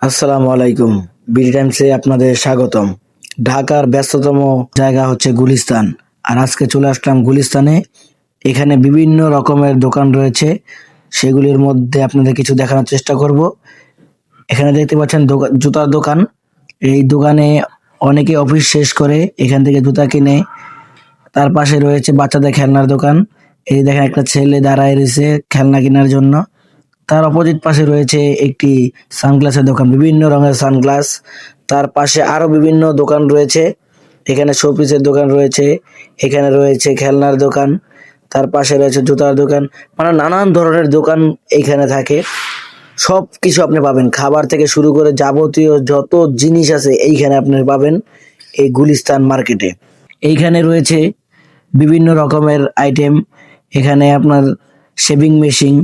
আসসালামু আলাইকুম। বিডি টাইমসে আপনাদের স্বাগতম। ঢাকার ব্যস্ততম জায়গা হচ্ছে গুলিস্তান। আর আজকে চলে আসলাম গুলিস্তানে। এখানে বিভিন্ন রকমের দোকান রয়েছে। সেগুলির মধ্যে আপনাদের কিছু দেখানোর চেষ্টা করব। এখানে দেখতে পাচ্ছেন দোকা- জুতার দোকান। এই দোকানে অনেকে অফিস শেষ করে এখান থেকে জুতা কিনে তার পাশে রয়েছে বাচ্চাদের খেলনার দোকান। এই দেখেন একটা ছেলে দাঁড়ায় রয়েছে খেলনা কেনার জন্য। তার অপোজিট পাশে রয়েছে একটি সানগ্লাসের দোকান, বিভিন্ন রঙের সানগ্লাস। তার পাশে আরও বিভিন্ন দোকান রয়েছে। এখানে শোপিসের দোকান রয়েছে, এখানে রয়েছে খেলনার দোকান, তার পাশে রয়েছে জুতার দোকান মানে নানান ধরনের দোকান এইখানে থাকে। সব কিছু আপনি পাবেন। খাবার থেকে শুরু করে যাবতীয় যত জিনিস আছে এইখানে আপনি পাবেন এই গুলিস্তান মার্কেটে। এইখানে রয়েছে বিভিন্ন রকমের আইটেম। এখানে আপনার শেভিং মেশিন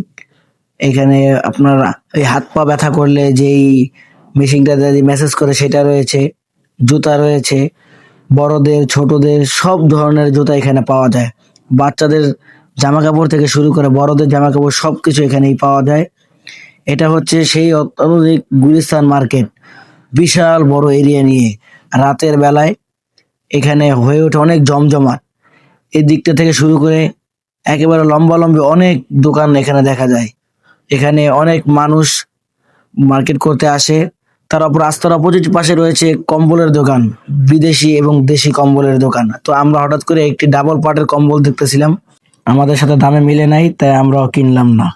এখানে আপনার এই হাত পা ব্যথা করলে যেই মেশিনটা দিয়ে মেসেজ করে সেটা রয়েছে, জুতা রয়েছে, বড়দের, ছোটদের সব ধরনের জুতা এখানে পাওয়া যায়। বাচ্চাদের জামা কাপড় থেকে শুরু করে বড়দের জামা কাপড় সব কিছু এখানেই পাওয়া যায়। এটা হচ্ছে সেই অত্যাধুনিক গুলিস্তান মার্কেট, বিশাল বড় এরিয়া নিয়ে। রাতের বেলায় এখানে হয়ে ওঠে অনেক জমজমাট। এই দিকটা থেকে শুরু করে একেবারে লম্বা লম্বি অনেক দোকান এখানে দেখা যায়। এখানে অনেক মানুষ মার্কেট করতে আসে। তার অপর রাস্তার অপোজিট পাশে রয়েছে কম্বলের দোকান, বিদেশি এবং দেশি কম্বলের দোকান। তো আমরা হঠাৎ করে একটি ডাবল পার্টের কম্বল দেখতেছিলাম। আমাদের সাথে দামে মিলে নাই, তাই আমরাও কিনলাম না।